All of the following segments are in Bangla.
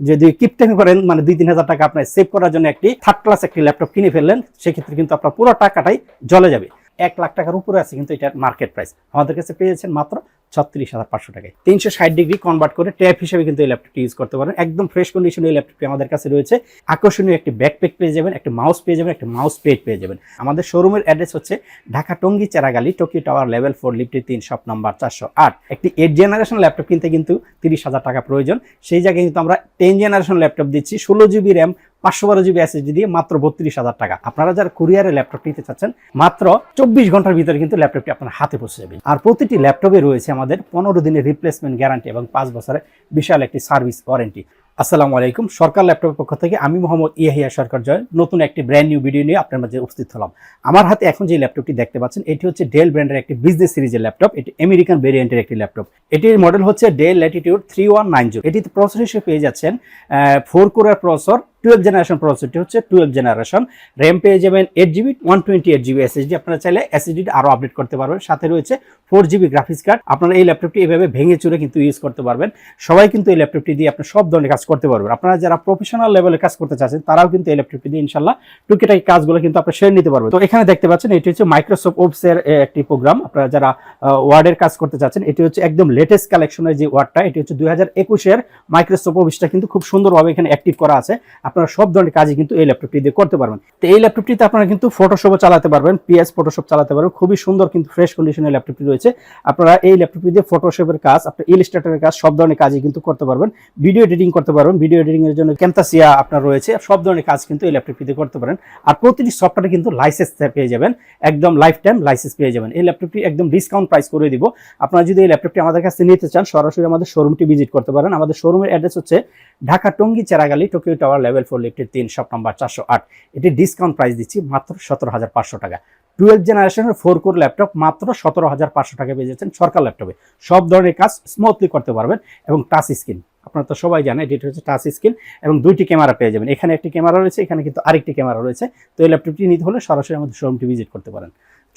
যদি কিপটেন করেন মানে দুই, তিন হাজার টাকা আপনার সেভ করার জন্য একটি থার্ড ক্লাস একটি ল্যাপটপ কিনে ফেললেন, সেক্ষেত্রে কিন্তু আপনার পুরো টাকাটাই জলে যাবে। এক লাখ টাকার উপরে আছে কিন্তু এটার মার্কেট প্রাইস আমাদের কাছে পেয়েছেন মাত্র ছত্রিশ হাজার পাঁচশো টাকায়। তিনশো ষাট ডিগ্রি কনভার্ট করে ট্যাপ হিসেবে কিন্তু এই ল্যাপটপটি ইউজ করতে পারেন। একদম ফ্রেশ কন্ডিশনে এই ল্যাপটপটি আমাদের কাছে রয়েছে। আকর্ষণীয় একটি ব্যাকপ্যাক পেয়ে যাবেন, একটি মাউস পেয়ে যাবেন, একটি মাউস পেড পেয়ে যাবেন। আমাদের শোরুমের অ্যাড্রেস হচ্ছে Dhaka Tongi Cheragali Tokyo tower level four লিফটি তিন শপ নাম্বার চারশো আট। একটি এইট জেনারেশন ল্যাপটপ কিনতে কিন্তু তিরিশ হাজার টাকা প্রয়োজন। সেই জায়গায় কিন্তু আমরা টেন জেনারেশন ল্যাপটপ দিচ্ছি, ষোলো জিবি র্যাম পাঁচশো বারো জিবি এসএসডি দিয়ে মাত্র বত্রিশ হাজার টাকা। আপনারা যারা কুরিয়ারে ল্যাপটপ নিতে চাচ্ছেন, মাত্র চব্বিশ ঘণ্টার ভিতরে কিন্তু ল্যাপটপটি আপনার হাতে পৌঁছে যাবে। আর প্রতিটি ল্যাপটপে রয়েছে আমাদের পনেরো দিনের রিপ্লেসমেন্ট গ্যারান্টি এবং পাঁচ বছরের বিশাল একটি সার্ভিস ওয়ারেন্টি আসসালামু আলাইকুম, সরকার ল্যাপটপের পক্ষ থেকে আমি মোহাম্মদ ইয়াহিয়া সরকার জয়, নতুন একটি ব্র্যান্ড নিউ ভিডিও নিয়ে আপনার মাঝে উপস্থিত হলাম। আমার হাতে এখন যে ল্যাপটপটি দেখতে পাচ্ছেন, এটি হচ্ছে ডেল ব্র্যান্ডের একটি বিজনেস সিরিজের ল্যাপটপ, এটি আমেরিকান ভেরিয়েন্টের একটি ল্যাপটপ। এটির মডেল হচ্ছে Dell Latitude three one nine zero এটিতে প্রসেসর হিসেবে পেয়ে যাচ্ছেন ফোর কোরের প্রসেসর টুয়েলভ জেনারেশন প্রসেসরটি হচ্ছে টুয়েলভ জেনারেশন র্যাম পেয়ে যাবেন eight GB one twenty eight GB SSD আপনারা চাইলে এসএসডি আরও আপডেট করতে পারবেন। সাথে রয়েছে ফোর জিবি গ্রাফিক্স কার্ড আপনারা এই ল্যাপটপটি এভাবে ভেঙে চুরে কিন্তু ইউজ করতে পারবেন। সবাই কিন্তু এই ল্যাপটপটি দিয়ে আপনার সব ধরনের কাজ করতে পারবেন। আপনারা যারা প্রফেশনাল লেভেলে কাজ করতে চাচ্ছেন, তারাও কিন্তু এই ল্যাপটপটি দিয়ে ইনশাল্লাহ টুকিটাকি কাজগুলো কিন্তু আপনারা সেরে নিতে পারবেন। তো এখানে দেখতে পাচ্ছেন এটি হচ্ছে মাইক্রোসফট ওপসের একটি প্রোগ্রাম আপনারা যারা ওয়ার্ডের কাজ করতে চাচ্ছেন, এটি হচ্ছে একদম লেটেস্ট কালেকশনের যে ওয়ার্ডটা এটি হচ্ছে দুই হাজার একুশের মাইক্রোসফট অফিসটা কিন্তু খুব সুন্দরভাবে এখানে অ্যাক্টিভ করা আছে। আপনারা সব ধরনের কাজই কিন্তু এই ল্যাপটপটি দিয়ে করতে পারবেন। তো এই ল্যাপটপটিতে আপনারা কিন্তু ফটোশপও চালাতে পারবেন পিএস ফটোশপ চালাতে পারবেন। খুবই সুন্দর কিন্তু ফ্রেশ কন্ডিশনের ল্যাপটপটি রয়েছে। আপনারা এই ল্যাপটপটি দিয়ে ফটোশপের কাজ, আপনার ইলিস্ট্রেটরের কাজ, সব ধরনের কাজই কিন্তু করতে পারবেন। ভিডিও এডিটিং করতে পারবেন। ভিডিও এডিটিং এর জন্য ক্যাম্পাসিয়া আপনার রয়েছে। সব ধরনের কাজ কিন্তু এই ল্যাপটপটি দিয়ে করতে পারেন। আর প্রতিটি সফটওয়্যারে কিন্তু লাইসেন্স পেয়ে যাবেন। একদম লাইফ টাইম লাইসেন্স পেয়ে যাবেন। এই ল্যাপটপটি একদম ডিসকাউন্ট প্রাইস করে দিব। আপনারা যদি এই ল্যাপটপটি আমাদের কাছে নিতে চান, সরাসরি আমাদের শোরুমটি ভিজিট করতে পারেন। আমাদের শোরুমের অ্যাড্রেস হচ্ছে Dhaka Tongi Cheragali Tokyo tower level four লিফটের তিন শপ নাম্বার চারশো আট। এটি ডিসকাউন্ট প্রাইস দিচ্ছি মাত্র সতেরো হাজার পাঁচশো টাকা। টুয়েলভ জেনারেশনের ফোর কোর ল্যাপটপ মাত্র সতেরো হাজার পাঁচশো টাকা পেয়ে যাচ্ছেন সরকার ল্যাপটপে সব ধরনের কাজ স্মুথলি করতে পারবেন এবং টাচ স্ক্রিন আপনারা তো সবাই জানেন, এটি হচ্ছে টাচ স্ক্রিন এবং দুইটি ক্যামেরা পেয়ে যাবেন। এখানে একটি ক্যামেরা রয়েছে, এখানে কিন্তু আরেকটি ক্যামেরা রয়েছে। তো এই ল্যাপটপটি নিতে হলে সরাসরি আমাদের শোরুমটি ভিজিট করতে পারেন।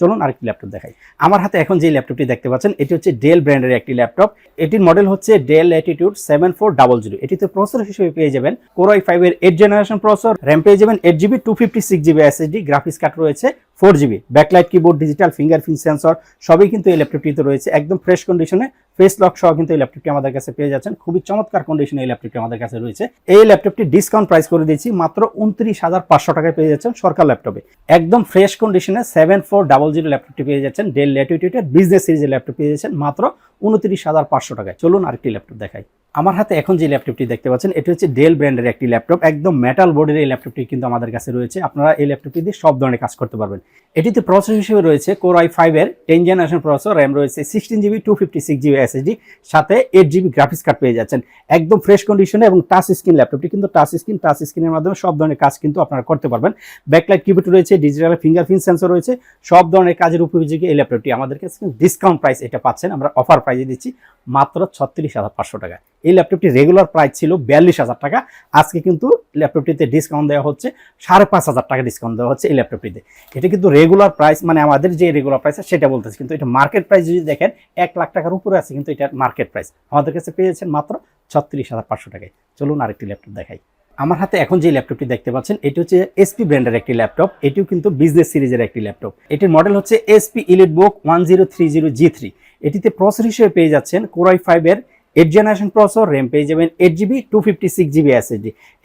চলুন আরেকটি ল্যাপটপ দেখাই। আমার হাতে এখন যে ল্যাপটপটি দেখতে পাচ্ছেন, এটি হচ্ছে ডেল ব্র্যান্ডের একটি ল্যাপটপ এটির মডেল হচ্ছে Dell Latitude seven four double zero এটিতে প্রসেসর হিসেবে পেয়ে যাবেন। কোরআই ফাইভের এইট জেনারেশন প্রসেসর র্যাম পেয়ে যাবেন eight GB two fifty six GB SSD graphics card রয়েছে। Four GB, backlight keyboard, digital fingerprint sensor, সবই কিন্তু এই ল্যাপটপটিতে রয়েছে। একদম ফ্রেশ কন্ডিশনে, ফেস লক সহ কিন্তু এই ল্যাপটপটি আমাদের কাছে পেয়ে যাচ্ছেন। খুবই চমৎকার কন্ডিশনে এই ল্যাপটপটি আমাদের কাছে রয়েছে। এই ল্যাপটপটি ডিসকাউন্ট প্রাইস করে দিয়েছি, মাত্র উনত্রিশ হাজার পাঁচশো টাকায় পেয়ে যাচ্ছেন সরকার ল্যাপটপে। একদম ফ্রেশ কন্ডিশনে সেভেন ফোর ডাবল জিরো ল্যাপটপটি পেয়ে যাচ্ছেন ডেল ল্যাটিটিউডের বিজনেস সিরিজের ল্যাপটপ পেয়ে যাচ্ছেন, মাত্র উনত্রিশ হাজার পাঁচশো টাকায়। চলুন আরেকটি ল্যাপটপ দেখাই। আমার হাতে এখন যে ল্যাপটপটি দেখতে পাচ্ছেন, এটি হচ্ছে ডেল ব্র্যান্ডের একটি ল্যাপটপ। একদম মেটাল বোর্ডের এই ল্যাপটপটি কিন্তু আমাদের কাছে রয়েছে। আপনারা এই ল্যাপটপটি দিয়ে সব ধরনের কাজ করতে পারবেন। এটিতে প্রসেসর হিসেবে রয়েছে কোর আই ফাইভের টেন জেনারেশন প্রসেসর র্যাম রয়েছে sixteen GB two fifty six GB SSD সাথে এইট জিবি গ্রাফিক্স কার্ড পেয়ে যাচ্ছেন। একদম ফ্রেশ কন্ডিশনে এবং টাচ স্ক্রিন ল্যাপটপটি কিন্তু টাচ স্ক্রিন টাচ স্ক্রিনের মাধ্যমে সব ধরনের কাজ কিন্তু আপনারা করতে পারবেন। ব্যাকলাইট কিবোর্ড রয়েছে ডিজিটাল ফিঙ্গারপ্রিন্ট সেন্সর রয়েছে, সব ধরনের কাজের উপযোগী এই ল্যাপটপটি আমাদের কাছে ডিসকাউন্ট প্রাইস এটা পাচ্ছেন। আমরা অফার প্রাইসে দিচ্ছি। মাত্র ছত্রিশ হাজার পাঁচশো টাকা। এই ল্যাপটপটি রেগুলার প্রাইস ছিল বিয়াল্লিশ হাজার টাকা। আজকে কিন্তু ল্যাপটপটিতে ডিসকাউন্ট দেওয়া হচ্ছে, সাড়ে পাঁচ হাজার টাকা ডিসকাউন্ট দেওয়া হচ্ছে এই ল্যাপটপটিতে এটা কিন্তু রেগুলার প্রাইস মানে আমাদের যে রেগুলার প্রাইস সেটা বলতেছে। কিন্তু এটা মার্কেট প্রাইস যদি দেখেন, এক লাখ টাকার উপরে আছে কিন্তু এটা মার্কেট প্রাইস আমাদের কাছে পেয়েছেন মাত্র ছত্রিশ হাজার পাঁচশো টাকায়। চলুন আরেকটি ল্যাপটপ দেখাই। আমার হাতে এখন যে ল্যাপটপটি দেখতে পাচ্ছেন, এটি হচ্ছে এসপি ব্র্যান্ডের একটি ল্যাপটপ এটিও কিন্তু বিজনেস সিরিজের একটি ল্যাপটপ এটির মডেল হচ্ছে HP EliteBook one zero three zero G three এটিতে প্রসেসর হিসেবে পেয়ে যাচ্ছেন কোরাই ফাইভের এইট জেনারেশন প্রসেসর র্যাম পেয়ে যাবেন eight GB two fifty six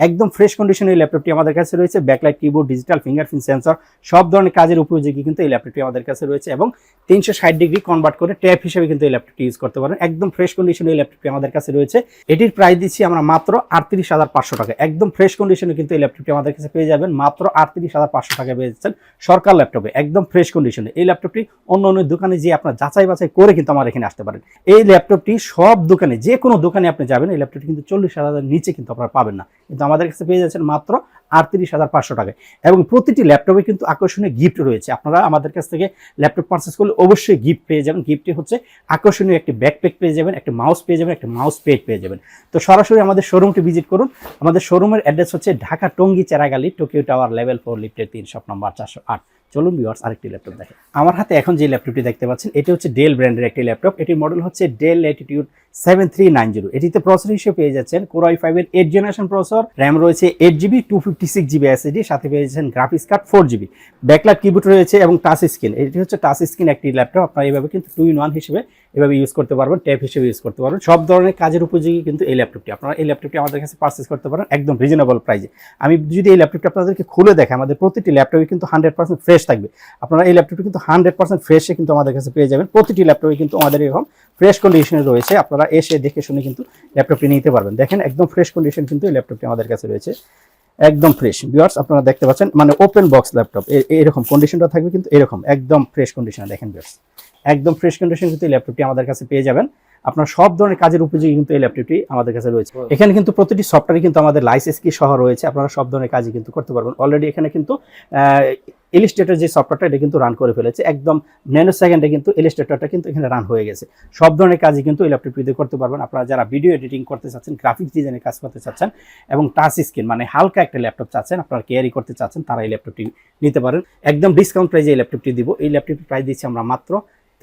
একদম ফ্রেশ কন্ডিশনের এই ল্যাপটপটি আমাদের কাছে রয়েছে backlight keyboard digital fingerprint sensor সব ধরনের কাজের উপযোগী কিন্তু এই ল্যাপটপটি আমাদের কাছে রয়েছে এবং তিনশো ষাট ডিগ্রি কনভার্ট করে ট্যাপ হিসেবে কিন্তু এই ল্যাপটপটি ইউজ করতে পারেন। একদম ফ্রেশ কন্ডিশনে এই ল্যাপটপটি আমাদের কাছে রয়েছে। এটির প্রাইস দিচ্ছি আমরা মাত্র আটত্রিশ হাজার পাঁচশো টাকা। একদম ফ্রেশ কন্ডিশনে কিন্তু এই ল্যাপটপটি আমাদের কাছে পেয়ে যাবেন। মাত্র আটত্রিশ হাজার পাঁচশো টাকা পেয়ে যাচ্ছেন সরকার ল্যাপটপে একদম ফ্রেশ কন্ডিশনে এই ল্যাপটপটি অন্য অন্য দোকানে যে আপনার যাচাই বাছাই করে কিন্তু আমার এখানে আসতে পারেন। এই ল্যাপটপটি সব দোকানে যে কোনো দোকানে আপনি যাবেন, এই ল্যাপটপটি কিন্তু চল্লিশ হাজারের নিচে কিন্তু আপনারা পাবেন না। কিন্তু আমাদের কাছে পেয়ে যাচ্ছেন মাত্র আটত্রিশ হাজার পাঁচশো টাকায়। এবং প্রতিটি ল্যাপটপে কিন্তু আকর্ষণীয় গিফট রয়েছে। আপনারা আমাদের কাছ থেকে ল্যাপটপ পারচেস করলে অবশ্যই গিফট পেয়ে যাবেন। গিফটটি হচ্ছে আকর্ষণীয় একটি ব্যাকপ্যাক পেয়ে যাবেন, একটা মাউস পেয়ে যাবেন, একটা মাউস পেড পেয়ে যাবেন। তো সরাসরি আমাদের শোরুমটি ভিজিট করুন। আমাদের শোরুমের অ্যাড্রেস হচ্ছে Dhaka Tongi Cheragali Tokyo tower level four লিফটের তিন শপ নম্বর চারশো আট। চলুন ভিউয়ার্স আরেকটি ল্যাপটপ দেখে। আমার হাতে এখন যে ল্যাপটপটি দেখতে পাচ্ছেন, এটি হচ্ছে ডেল ব্র্যান্ডের একটি ল্যাপটপ এটির মডেল হচ্ছে Dell Latitude seven three nine zero এটিতে প্রসেসর হিসেবে পেয়ে যাচ্ছেন কোরআই ফাইভের এইট জেনারেশন প্রসেসর র্যাম রয়েছে eight GB two fifty six GB SSD সাথে পেয়ে যাচ্ছেন graphics card four GB backlight keyboard রয়েছে এবং টাচ স্ক্রিন এটি হচ্ছে টাচ স্ক্রিন একটি ল্যাপটপ আপনারা এভাবে কিন্তু টু ইন ওয়ান হিসেবে এভাবে ইউজ করতে পারবেন ট্যাব হিসেবে ইউজ করতে পারবেন। সব ধরনের কাজের উপযোগী কিন্তু এই ল্যাপটপটি আপনারা এই ল্যাপটপটি আমাদের কাছে পারচেস করতে পারেন একদম রিজনেবল প্রাইসে আমি যদি এই ল্যাপটপটি আপনাদেরকে খুলে দেখে আমাদের প্রতিটি ল্যাপটপে কিন্তু হান্ড্রেড পার্সেন্ট ফ্রেশ থাকবে। আপনারা এই ল্যাপটপটি কিন্তু হান্ড্রেড পার্সেন্ট ফ্রেশে কিন্তু আমাদের কাছে পেয়ে যাবেন। প্রতিটি ল্যাপটপে কিন্তু আমাদের এরকম ফ্রেশ কন্ডিশনে রয়েছে। আপনারা এসে দেখে শুনে কিন্তু ল্যাপটপটি নিতে পারবেন। দেখেন একদম ফ্রেশ কন্ডিশন কিন্তু এই ল্যাপটপটি আমাদের কাছে রয়েছে। একদম ফ্রেশ ভিউয়ার্স আপনারা দেখতে পাচ্ছেন মানে ওপেন বক্স ল্যাপটপ এরকম কন্ডিশনটা থাকবে কিন্তু এরকম একদম ফ্রেশ কন্ডিশনে দেখেন ভিউয়ার্স একদম ফ্রেশ কন্ডিশন কিন্তু এই ল্যাপটপটি আমাদের কাছে পেয়ে যাবেন। আপনার সব ধরনের কাজের উপযোগী কিন্তু এই ল্যাপটপটি আমাদের কাছে রয়েছে। এখানে কিন্তু প্রতিটি সফটওয়্যার কিন্তু আমাদের লাইসেন্স কি সহ রয়েছে। আপনারা সব ধরনের কাজই কিন্তু করতে পারবেন। অলরেডি এখানে কিন্তু ইলিস্ট্রেটর যে সফটওয়্যারটা এটা কিন্তু রান করে ফেলেছে। একদম ন্যানো সেকেন্ডে কিন্তু ইলিস্ট্রেটরটা কিন্তু এখানে রান হয়ে গেছে। সব ধরনের কাজই কিন্তু এই ল্যাপটপটিতে করতে পারবেন। আপনারা যারা ভিডিও এডিটিং করতে চাচ্ছেন গ্রাফিক্স ডিজাইনের কাজ করতে চাচ্ছেন এবং টাচ স্ক্রিন মানে হালকা একটা ল্যাপটপ চাচ্ছেন, আপনারা ক্যারি করতে চাচ্ছেন, তারা এই ল্যাপটপটি নিতে পারেন। একদম ডিসকাউন্ট প্রাইজে এই ল্যাপটপটি দিব। এই ল্যাপটপটি প্রাইস দিচ্ছি আমরা মাত্র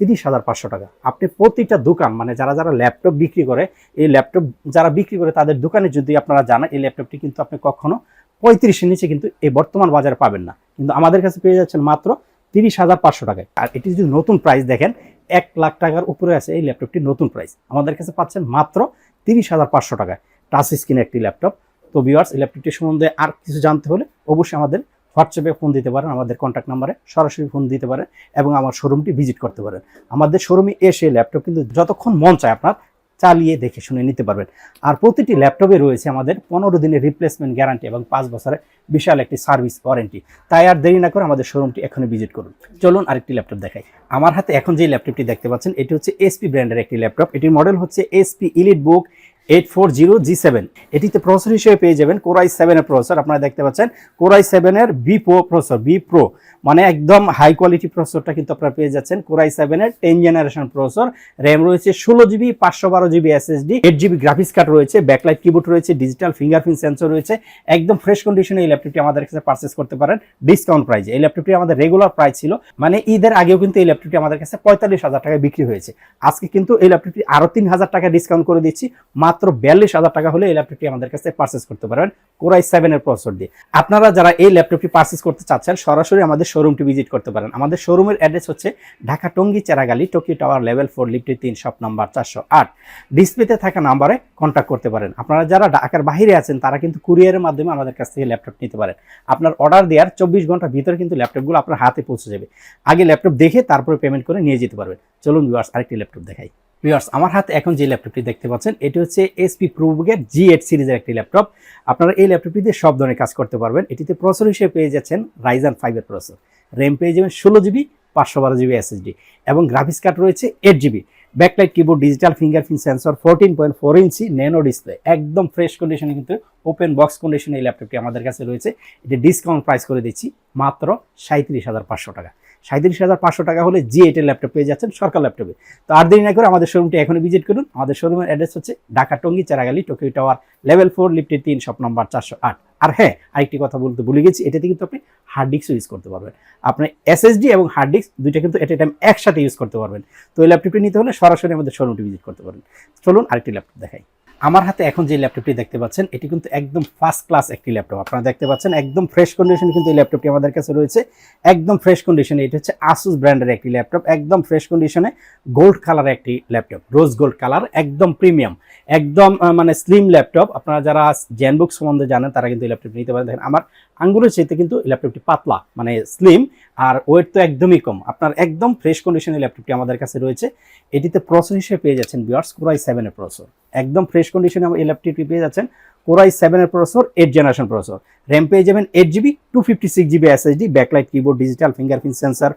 তিরিশ হাজার পাঁচশো টাকা। আপনি প্রতিটা দোকান মানে যারা যারা ল্যাপটপ বিক্রি করে, এই ল্যাপটপ যারা বিক্রি করে, তাদের দোকানে যদি আপনারা জানেন, এই ল্যাপটপটি কিন্তু আপনি কখনো পঁয়ত্রিশের নিচে কিন্তু এই বর্তমান বাজারে পাবেন না। কিন্তু আমাদের কাছে পেয়ে যাচ্ছেন মাত্র তিরিশ হাজার পাঁচশো টাকায় আর এটি যদি নতুন প্রাইস দেখেন, এক লাখ টাকার উপরে আছে এই ল্যাপটপটি নতুন প্রাইস আমাদের কাছে পাচ্ছেন মাত্র তিরিশ হাজার পাঁচশো টাকায় টাচ স্ক্রিন একটি ল্যাপটপ তো ভিউয়ার্স এই ল্যাপটপটি সম্বন্ধে আর কিছু জানতে হলে অবশ্যই আমাদের হোয়াটসঅ্যাপে ফোন দিতে পারেন, আমাদের কন্ট্যাক্ট নাম্বারে সরাসরি ফোন দিতে পারেন এবং আমার শোরুমটি ভিজিট করতে পারেন। আমাদের শোরুমে এসে ল্যাপটপ কিন্তু যতক্ষণ মন চায় আপনার চালিয়ে দেখে শুনে নিতে পারবেন। আর প্রতিটি ল্যাপটপে রয়েছে আমাদের পনেরো দিনের রিপ্লেসমেন্ট গ্যারান্টি এবং পাঁচ বছরের বিশাল একটি সার্ভিস ওয়ারেন্টি তাই আর দেরি না করে আমাদের শোরুমটি এখনই ভিজিট করুন। চলুন আরেকটি ল্যাপটপ দেখাই। আমার হাতে এখন যে ল্যাপটপটি দেখতে পাচ্ছেন, এটি হচ্ছে এসপি ব্র্যান্ডের একটি ল্যাপটপ। এটির মডেল হচ্ছে HP EliteBook eight four zero G seven এটিতে প্রসেসর হিসেবে পেয়ে যাবেন কোরাই সেভেনের প্রসেসর আপনারা দেখতে পাচ্ছেন কোরাই সেভেনের vPro processor vPro মানে একদম হাই কোয়ালিটি প্রসেসরটা কিন্তু আপনারা পেয়ে যাচ্ছেন কোরাই সেভেনের টেন জেনারেশন প্রসেসর র্যাম রয়েছে ষোলো জিবি পাঁচশো বারো GB SSD eight GB graphics card রয়েছে ব্যাকলাইট কিবোর্ড রয়েছে ডিজিটাল ফিঙ্গারপ্রিন্ট সেন্সর রয়েছে। একদম ফ্রেশ কন্ডিশনে এই ল্যাপটপটি আমাদের কাছে পারচেস করতে পারেন ডিসকাউন্ট প্রাইসে এই ল্যাপটপটি আমাদের রেগুলার প্রাইস ছিল। মানে ঈদের আগেও কিন্তু এই ল্যাপটপটি আমাদের কাছে পঁয়তাল্লিশ হাজার টাকায় বিক্রি হয়েছে। আজকে কিন্তু এই ল্যাপটপটি আরও তিন হাজার টাকা ডিসকাউন্ট করে দিচ্ছি। মাত্র বিয়াল্লিশ হাজার টাকা হলে এই ল্যাপটপটি আমাদের কাছে পারচেস করতে পারবেন কোরাই সেভেনের প্রসেসর দিয়ে। আপনারা যারা এই ল্যাপটপটি পারচেস করতে চাচ্ছেন, সরাসরি আমাদের শোরুমটি ভিজিট করতে পারেন। আমাদের শোরুমের অ্যাড্রেস হচ্ছে Dhaka Tongi Cheragali Tokyo tower level four লিফটি তিন শপ নাম্বার চারশো আট। ডিসপ্লেতে থাকা নাম্বারে কন্ট্যাক্ট করতে পারেন। আপনারা যারা ঢাকার বাইরে আছেন, তারা কিন্তু কুরিয়ারের মাধ্যমে আমাদের কাছ থেকে ল্যাপটপ নিতে পারেন। আপনার অর্ডার দেওয়ার চব্বিশ ঘণ্টার ভিতরে কিন্তু ল্যাপটপগুলো আপনার হাতে পৌঁছে যাবে। আগে ল্যাপটপ দেখে তারপরে পেমেন্ট করে নিয়ে যেতে পারবেন। চলুন ভিউয়ার্স আরেকটি ল্যাপটপ দেখাই। ভিউয়ার্স, আমার হাতে এখন যে ল্যাপটপটি দেখতে পাচ্ছেন, এটি হচ্ছে এসপি প্রোবুকের জি এইট সিরিজের একটি ল্যাপটপ। আপনারা এই ল্যাপটপটি দিয়ে সব ধরনের কাজ করতে পারবেন। এটিতে প্রসেসর হিসেবে পেয়ে যাচ্ছেন রাইজান ফাইভের প্রসেসর। র্যাম পেয়ে যাবেন ষোলো জিবি পাঁচশো বারো জিবি এসএসডি এবং গ্রাফিক্স কার্ড রয়েছে eight GB backlight keyboard digital fingerprint sensor fourteen point four inch nano display একদম ফ্রেশ কন্ডিশনে কিন্তু ওপেন বক্স কন্ডিশনে এই ল্যাপটপটি আমাদের কাছে রয়েছে। এটি ডিসকাউন্ট প্রাইস করে দিচ্ছি মাত্র সাঁত্রিশ হাজার পাঁচশো টাকা। সাঁত্রিশ হাজার পাঁচশো টাকা হলে জি এইটের ল্যাপটপ পেয়ে যাচ্ছেন সরকার ল্যাপটপে তো আর দেরি না করে আমাদের শোরুমটি এখনই ভিজিট করুন। আমাদের শোরুমের অ্যাড্রেস হচ্ছে Dhaka Tongi, Charagali Tokyo tower level four লিফটের তিন শপ নম্বর চারশো আট। আর হ্যাঁ আরেকটি কথা বলতে ভুলে গেছি, এটাতে কিন্তু আপনি হার্ড ডিস্কও ইউজ করতে পারবেন। আপনি এসএসডি এবং হার্ড ডিস্ক দুইটা কিন্তু এট এ টাইম একসাথে ইউজ করতে পারবেন। তো এই ল্যাপটপটি নিতে হলে সরাসরি আমাদের শোরুমটি ভিজিট করতে পারেন। চলুন আরেকটি ল্যাপটপ দেখাই। আমার হাতে এখন যে ল্যাপটপটি দেখতে পাচ্ছেন, এটি কিন্তু একদম ফার্স্ট ক্লাস একটি ল্যাপটপ। আপনারা দেখতে পাচ্ছেন, একদম ফ্রেশ কন্ডিশনে কিন্তু এই ল্যাপটপটি আমাদের কাছে রয়েছে। একদম ফ্রেশ কন্ডিশনে এটি হচ্ছে আসুস ব্র্যান্ডের একটি ল্যাপটপ, একদম ফ্রেশ কন্ডিশনে গোল্ড কালার একটি ল্যাপটপ রোজ গোল্ড কালার একদম প্রিমিয়াম একদম মানে স্লিম ল্যাপটপ। আপনারা যারা জেনবুক সম্বন্ধে জানেন, তারা কিন্তু এই ল্যাপটপটি নিতে পারেন। দেখেন, আমার আঙ্গুলের চাইতে কিন্তু ল্যাপটপটি পাতলা মানে স্লিম আর ওয়েট তো একদমই কম। আপনার একদম ফ্রেশ কন্ডিশনের ল্যাপটপটি আমাদের কাছে রয়েছে। এটিতে প্রসেসর হিসেবে পেয়ে যাচ্ছেন বিয়ার্স কোরাই সেভেনের প্রসর একদম ফ্রেশ কন্ডিশনে এই ল্যাপটপটি পেয়ে যাচ্ছেন কোরাই সেভেনের processor eight generation processor RAM পেয়ে যাবেন eight GB two fifty six GB SSD backlight keyboard digital fingerprint sensor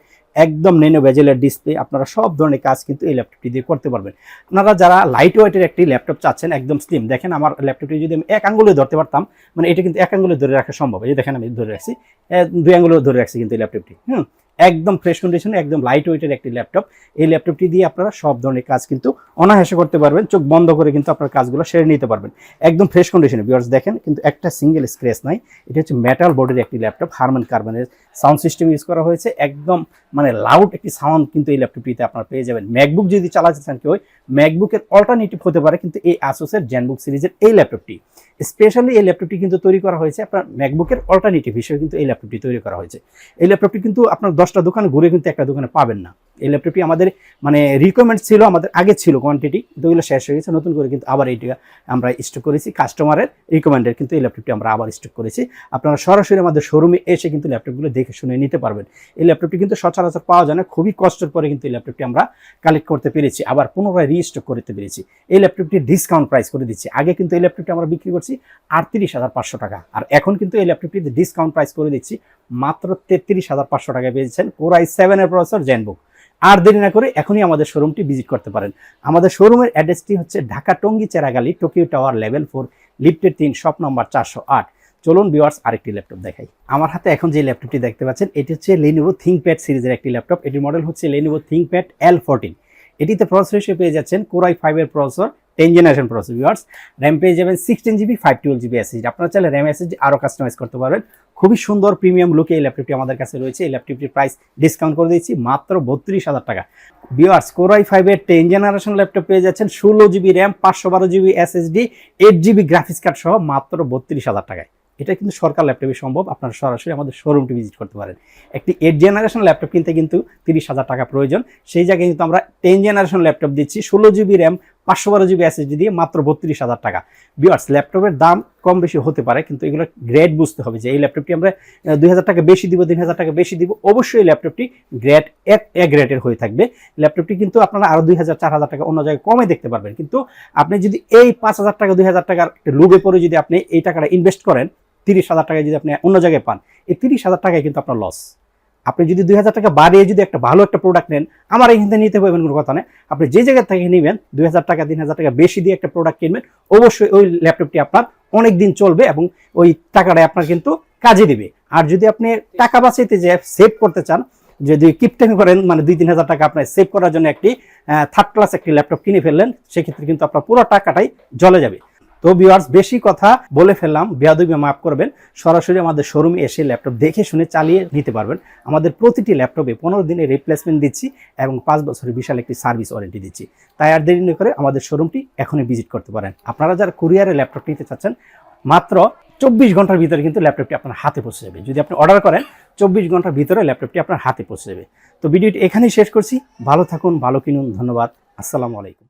একদম নেনো ভেজেলের ডিসপ্লে আপনারা সব ধরনের কাজ কিন্তু এই ল্যাপটপটি দিয়ে করতে পারবেন। আপনারা যারা লাইট ওয়েটের একটি ল্যাপটপ চাচ্ছেন, একদম স্লিম দেখেন আমার ল্যাপটপটি যদি আমি এক আঙ্গুলে ধরতে পারতাম মানে এটা কিন্তু এক আঙ্গুলে ধরে রাখা সম্ভব। এই দেখেন আমি ধরে রাখছি দুই আঙ্গুলে ধরে রাখছি কিন্তু এই ল্যাপটপটি হুম? একদম ফ্রেশ কন্ডিশনে একদম লাইট ওয়েটের একটি ল্যাপটপ এই ল্যাপটপটি দিয়ে আপনারা সব ধরনের কাজ কিন্তু অনায়াসে করতে পারবেন, চোখ বন্ধ করে কিন্তু আপনার কাজগুলো সেরে নিতে পারবেন। একদম ফ্রেশ কন্ডিশনে ভিউয়ার্স দেখেন, কিন্তু একটা সিঙ্গেল স্ক্রেচ নাই। এটা হচ্ছে মেটাল বডির একটি ল্যাপটপ হারমান কার্বনের সাউন্ড সিস্টেম ইউজ করা হয়েছে। একদম মানে লাউড একটি সাউন্ড কিন্তু এই ল্যাপটপটিতে আপনারা পেয়ে যাবেন। ম্যাকবুক যদি চালাতে চান কেউ ম্যাকবুকের অল্টারনেটিভ হতে পারে কিন্তু এই আসোসের জেনবুক সিরিজের এই ল্যাপটপটি স্পেশালি এই ল্যাপটপটি কিন্তু তৈরি করা হয়েছে। আপনার ম্যাকবুকের অল্টারনেটিভ হিসেবে কিন্তু এই ল্যাপটপটি তৈরি করা হয়েছে। এই ল্যাপটপটি কিন্তু আপনার দশটা দোকান ঘুরে কিন্তু একটা দোকানে পাবেন না। এই ল্যাপটপটি আমাদের মানে রিকমেন্ড ছিল, আমাদের আগে ছিল কোয়ান্টিটি কিন্তু ওগুলো শেষ হয়ে গেছে। নতুন করে কিন্তু আবার এইটা আমরা স্টক করেছি। কাস্টমারের রিকমেন্ডের কিন্তু এই ল্যাপটপটি আমরা আবার স্টক করেছি। আপনারা সরাসরি আমাদের শোরুমে এসে কিন্তু ল্যাপটপগুলো দেখে শুনে নিতে পারবেন। এই ল্যাপটপটি কিন্তু সচরাচর পাওয়া যায় না, খুবই কষ্টের পরে কিন্তু এই ল্যাপটপটি আমরা কালেক্ট করতে পেরেছি, আবার পুনরায় রিস্টক করতে পেরেছি। এই ল্যাপটপটি ডিসকাউন্ট প্রাইস করে দিচ্ছি। আগে কিন্তু এই ল্যাপটপটি আমরা বিক্রি করছি আটত্রিশ হাজার পাঁচশো টাকা, আর এখন কিন্তু এই ল্যাপটপটি ডিসকাউন্ট প্রাইস করে দিচ্ছি মাত্র তেত্রিশ হাজার পাঁচশো টাকায় পেয়েছেন কোরাই সেভেনের প্রসেসর জেনবুক আর দেরি না করে এখনই আমাদের শোরুমটি ভিজিট করতে পারেন। আমাদের শোরুমের অ্যাড্রেসটি হচ্ছে Dhaka Tongi Cheragali Tokyo tower level four লিফটের তিন শপ নম্বর চারশো আট। চলুন ভিউয়ার্স আরেকটি ল্যাপটপ দেখাই। আমার হাতে এখন যে ল্যাপটপটি দেখতে পাচ্ছেন, এটি হচ্ছে লেনোভো থিঙ্কপ্যাড সিরিজের একটি ল্যাপটপ এটির মডেল হচ্ছে লেনোভো থিঙ্কপ্যাড এল ফোরটিন এটিতে প্রসেসর হিসেবে পেয়ে যাচ্ছেন কোরাই ফাইভের processor ten generation processor viewers RAM পেয়ে যাবেন sixteen GB five twelve GB SSD আপনারা চাইলে র্যাম এসএসডি আরও কাস্টমাইজ করতে পারবেন। খুবই সুন্দর প্রিমিয়াম লুকে এই ল্যাপটপটি আমাদের কাছে রয়েছে। এই ল্যাপটপটির প্রাইস ডিসকাউন্ট করে দিচ্ছি মাত্র বত্রিশ হাজার টাকা। ভিওয়ার্স কোরাই ফাইভের টেন জেনারেশন ল্যাপটপ পেয়ে যাচ্ছেন ষোলো জিবি র্যাম পাঁচশো বারো GB SSD eight GB graphics card সহ মাত্র বত্রিশ হাজার টাকায়। এটা কিন্তু সরকার ল্যাপটপে সম্ভব। আপনারা সরাসরি আমাদের শোরুমটি ভিজিট করতে পারেন। একটি এইট জেনারেশন ল্যাপটপ কিনতে কিন্তু তিরিশ হাজার টাকা প্রয়োজন। সেই জায়গায় কিন্তু আমরা টেন জেনারেশন ল্যাপটপ দিচ্ছি। ষোলো জিবি র্যাম পাঁচশো বারো জিবি এসএসডি দিয়ে মাত্র বত্রিশ হাজার টাকা। বিয়ার্স ল্যাপটপের দাম কম বেশি হতে পারে, কিন্তু এগুলো গ্রেড বুঝতে হবে যে এই ল্যাপটপটি আমরা দুই হাজার টাকা বেশি দিব, তিন হাজার টাকা বেশি দিব, অবশ্যই ল্যাপটপটি গ্রেড এক এ গ্রেডের হয়ে থাকবে। ল্যাপটপটি কিন্তু আপনারা আরও দুই হাজার, চার হাজার টাকা অন্য জায়গায় কমে দেখতে পারবেন। কিন্তু আপনি যদি এই পাঁচ হাজার টাকা, দুই হাজার টাকার লুবে পরে যদি আপনি এই টাকাটা ইনভেস্ট করেন তিরিশ হাজার টাকায় যদি আপনি অন্য জায়গায় পান, এই তিরিশ হাজার টাকায় কিন্তু আপনার লস আপনি যদি দুই হাজার টাকা বাড়িয়ে যদি একটা ভালো একটা প্রোডাক্ট নেন, আমার এখান থেকে নিতে পারবেন, কোনো কথা নেই। আপনি যে জায়গা থেকে নেবেন, দুই হাজার টাকা, তিন হাজার টাকা বেশি দিয়ে একটা প্রোডাক্ট কিনবেন, অবশ্যই ওই ল্যাপটপটি আপনার অনেক দিন চলবে এবং ওই টাকাটা আপনার কিন্তু কাজে দিবে। আর যদি আপনি টাকা বাঁচাইতে যে সেভ করতে চান, যদি কিপটেমি করেন মানে দুই তিন হাজার টাকা আপনার সেভ করার জন্য একটি থার্ড ক্লাস একটি ল্যাপটপ কিনে ফেললেন, সেক্ষেত্রে কিন্তু আপনার পুরো টাকাটাই জলে যাবে। তো ভিউয়ার্স বেশি কথা বলে ফেললাম, বেয়াদবি মাফ করবেন, সরাসরি আমাদের শোরুমে এসে ল্যাপটপ দেখে শুনে চালিয়ে নিতে পারবেন। আমাদের প্রতিটি ল্যাপটপে পনেরো দিনের রিপ্লেসমেন্ট দিচ্ছি এবং পাঁচ বছরের বিশাল একটি সার্ভিস ওয়ারেন্টি দিচ্ছি। তাই আর দেরি করে আমাদের শোরুমটি এখনই ভিজিট করতে পারেন। আপনারা যারা কুরিয়ারে ল্যাপটপ নিতে চাচ্ছেন, মাত্র চব্বিশ ঘণ্টার ভিতরে কিন্তু ল্যাপটপটি আপনার হাতে পৌঁছে যাবে। যদি আপনি অর্ডার করেন, চব্বিশ ঘণ্টার ভিতরে ল্যাপটপটি আপনার হাতে পৌঁছে যাবে। তো ভিডিওটি এখানেই শেষ করছি। ভালো থাকুন, ভালো কিনুন, ধন্যবাদ। আসসালামু আলাইকুম।